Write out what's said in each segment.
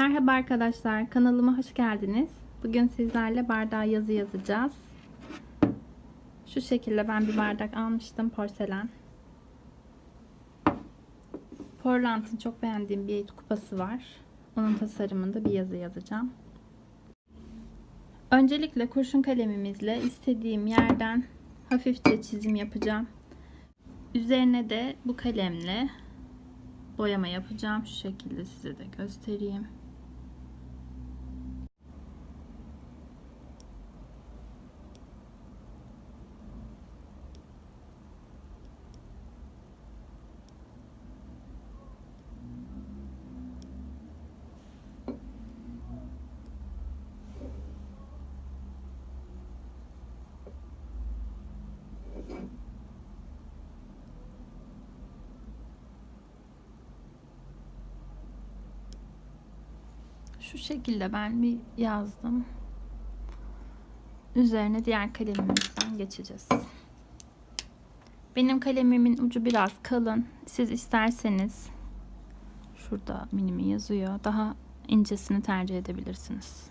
Merhaba arkadaşlar, kanalıma hoş geldiniz. Bugün sizlerle bardağa yazı yazacağız. Şu şekilde ben bir bardak almıştım, porselen. Portland'ın çok beğendiğim bir kupası var. Onun tasarımında bir yazı yazacağım. Öncelikle kurşun kalemimizle istediğim yerden hafifçe çizim yapacağım. Üzerine de bu kalemle boyama yapacağım. Şu şekilde size de göstereyim. Şu şekilde ben bir yazdım. Üzerine diğer kalemimizden geçeceğiz. Benim kalemimin ucu biraz kalın. Siz isterseniz şurada minimi yazıyor. Daha incesini tercih edebilirsiniz.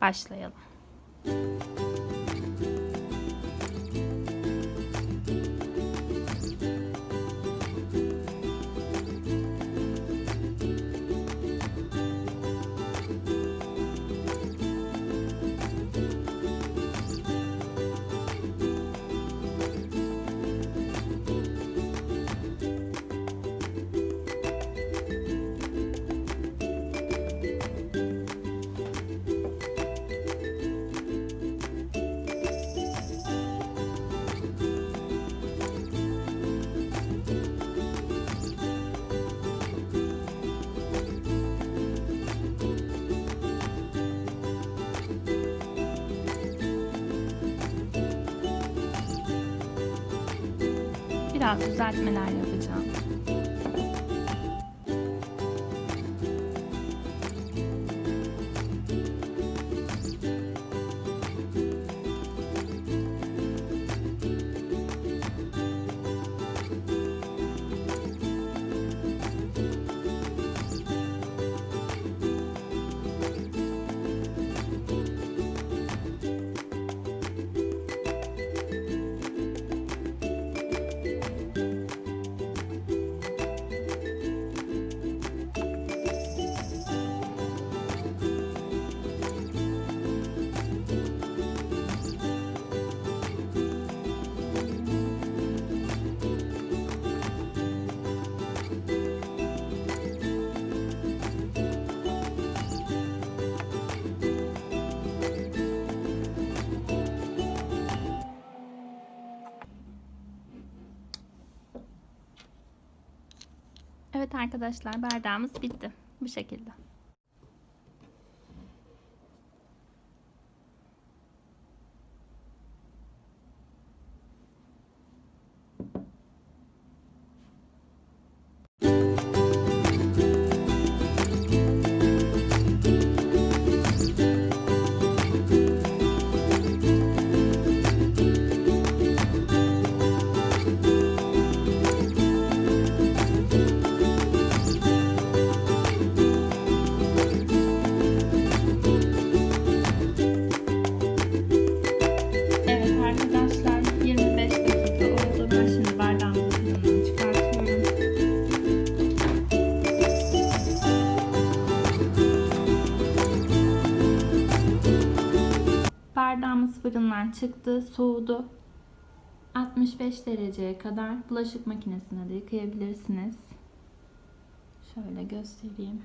Başlayalım. Biraz düzeltmeler yapacağım. Evet arkadaşlar bardağımız bitti. Bu şekilde. Çıktı, soğudu. 65 dereceye kadar bulaşık makinesine de yıkayabilirsiniz. Şöyle göstereyim.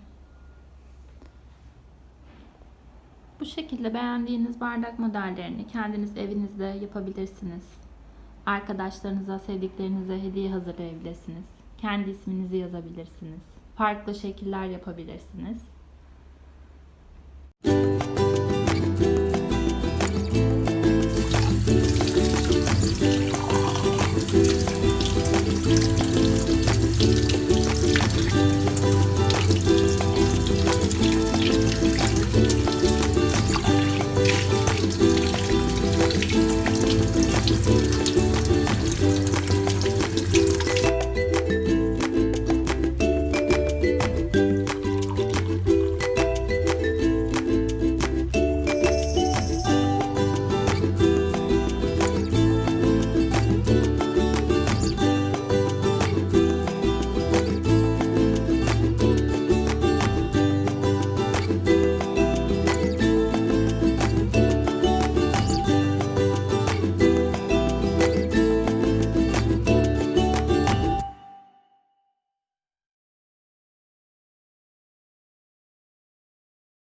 Bu şekilde beğendiğiniz bardak modellerini kendiniz evinizde yapabilirsiniz. Arkadaşlarınıza, sevdiklerinize hediye hazırlayabilirsiniz. Kendi isminizi yazabilirsiniz. Farklı şekiller yapabilirsiniz.